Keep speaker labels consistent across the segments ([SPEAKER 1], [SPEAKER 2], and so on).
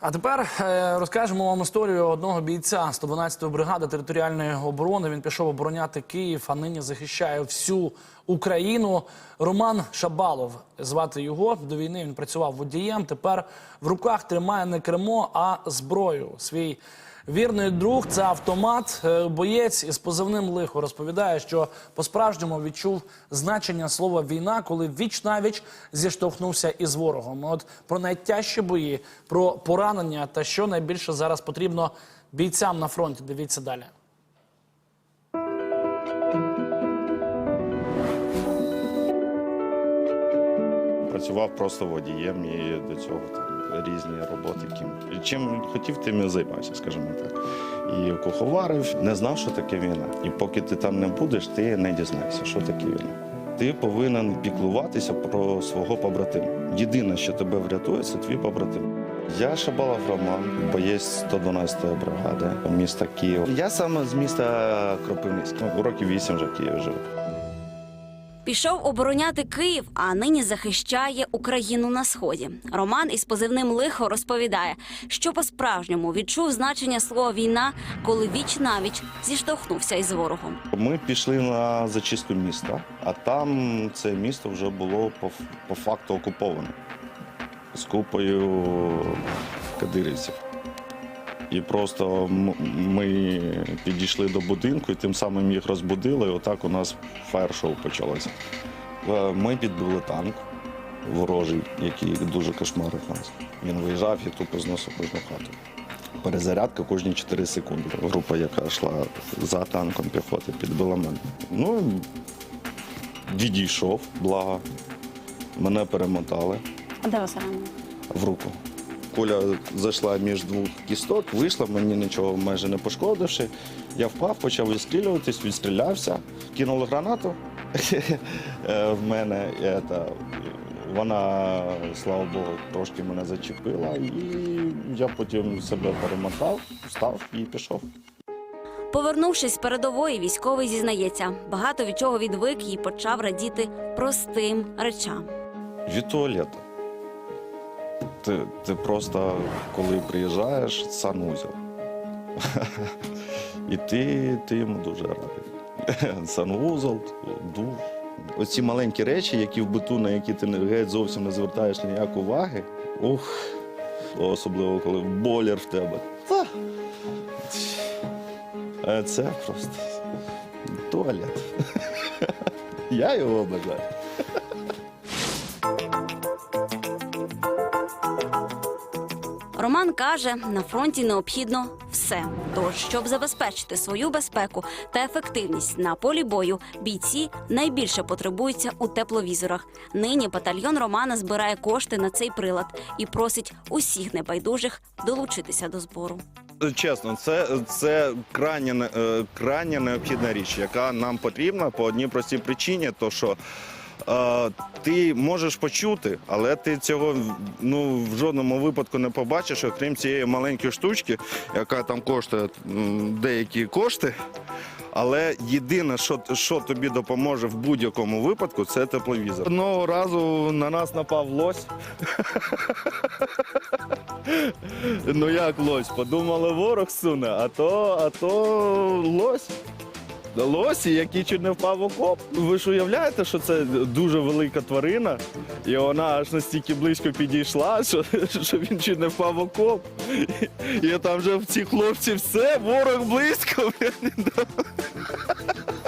[SPEAKER 1] А тепер е, розкажемо вам історію одного бійця 112-ї бригади територіальної оборони. Він пішов обороняти Київ, а нині захищає всю Україну. Роман Шабалов звати його. До війни він працював водієм. Тепер в руках тримає не кермо, а зброю. Свій вірний друг це автомат. Е, Боєць із позивним лихо розповідає, що по-справжньому відчув значення слова війна, коли віч навіч зіштовхнувся із ворогом. От про найтяжчі бої, про поранення та що найбільше зараз потрібно бійцям на фронті. Дивіться далі.
[SPEAKER 2] Працював просто водієм і до цього різні роботи. Ким чим хотів, тим і займався, скажімо так. І куховарив, не знав, що таке війна. І поки ти там не будеш, ти не дізнаєшся, що таке війна. Ти повинен піклуватися про свого побратима. Єдине, що тебе врятує, це твій побратим. Я Шабалов Роман, боєць 112-ї бригади міста Києва. Я саме з міста Кропивницьк. Ну, Років 8 вже в Києві живу.
[SPEAKER 3] Пішов обороняти Київ, а нині захищає Україну на сході. Роман із позивним лихо розповідає, що по-справжньому відчув значення слова війна, коли віч навіч зіштовхнувся із ворогом.
[SPEAKER 2] Ми пішли на зачистку міста, а там це місто вже було по, по факту окуповане з купою кадирівців. І просто ми підійшли до будинку і тим самим їх розбудили. І отак у нас фаєр-шоу почалося. Е, Ми підбили танк ворожий, який дуже кошмарив нас. Він виїжджав і тупо зносив одну хату. Перезарядка кожні 4 секунди. Група, яка йшла за танком піхоти, підбила мене. Ну, відійшов, благо. Мене перемотали
[SPEAKER 3] А де вас ранили?
[SPEAKER 2] в руку. Куля зайшла між двох кісток, вийшла, мені нічого майже не пошкодивши. Я впав, почав відстрілюватись, відстрілявся, кинули гранату Е, в мене. е, Вона, слава Богу, трошки мене зачепила, і я потім себе перемотав, встав і пішов.
[SPEAKER 3] Повернувшись з передової, військовий зізнається, багато від чого відвик і почав радіти простим речам.
[SPEAKER 2] Від туалету. Ти, ти просто, коли приїжджаєш, санузел. І ти, ти йому дуже радий. Санвузол, душ. Оці маленькі речі, які в биту, на які ти геть зовсім не звертаєш ніякої уваги. Ух, особливо коли боляр в тебе. Та. А Це просто туалет. Я його бажаю.
[SPEAKER 3] Роман каже, на фронті необхідно все. Тож, щоб забезпечити свою безпеку та ефективність на полі бою, бійці найбільше потребуються у тепловізорах. Нині батальйон Романа збирає кошти на цей прилад і просить усіх небайдужих долучитися до збору.
[SPEAKER 2] Чесно, це, це крайне, не- е, необхідна річ, яка нам потрібна по одній простій причині, то що ти можеш почути, але ти цього ну, в жодному випадку не побачиш, окрім цієї маленької штучки, яка там коштує деякі кошти. Але єдине, що, що тобі допоможе в будь-якому випадку, це тепловізор. Одного разу на нас напав лось. Ну як лось? Подумали, ворог суне, а то, а то лось. Лосі, який чуть не впав окоп. Ви ж уявляєте, що це дуже велика тварина, і вона аж настільки близько підійшла, що, що він чуть не впав окоп. І там вже ці хлопці все, ворог близько,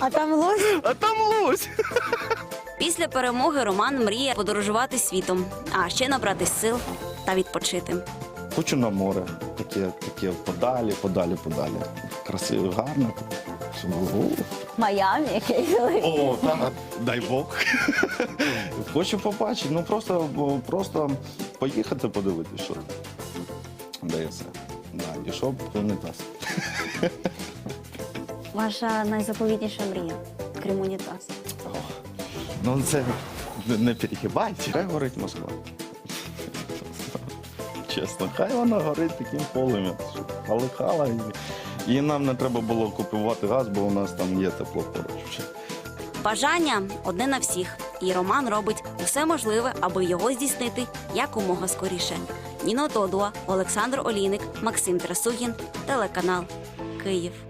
[SPEAKER 3] А там лось?
[SPEAKER 2] а там лось.
[SPEAKER 3] Після перемоги Роман мріє подорожувати світом, а ще набрати сил та відпочити.
[SPEAKER 2] Хочу на море. Таке, таке подалі, подалі, подалі. Красиво, гарно. Щоб було.
[SPEAKER 3] Майамі, який
[SPEAKER 2] О, так, дай Бог. Хочу побачити, ну просто, просто поїхати подивитися, що. Де це. Да, і щоб унітаз.
[SPEAKER 3] Ваша найзаповітніша мрія, крім унітазу.
[SPEAKER 2] О, Ну це не- не перегибайте. Хай горить Москва. Чесно, хай вона горить таким полум'ям, щоб полихала. І, і нам не треба було купувати газ, бо у нас там є тепло поруч.
[SPEAKER 3] Бажання одне на всіх, і Роман робить усе можливе, аби його здійснити якомога скоріше. Ніна Тодуа, Олександр Олійник, Максим Трасугін, телеканал Київ.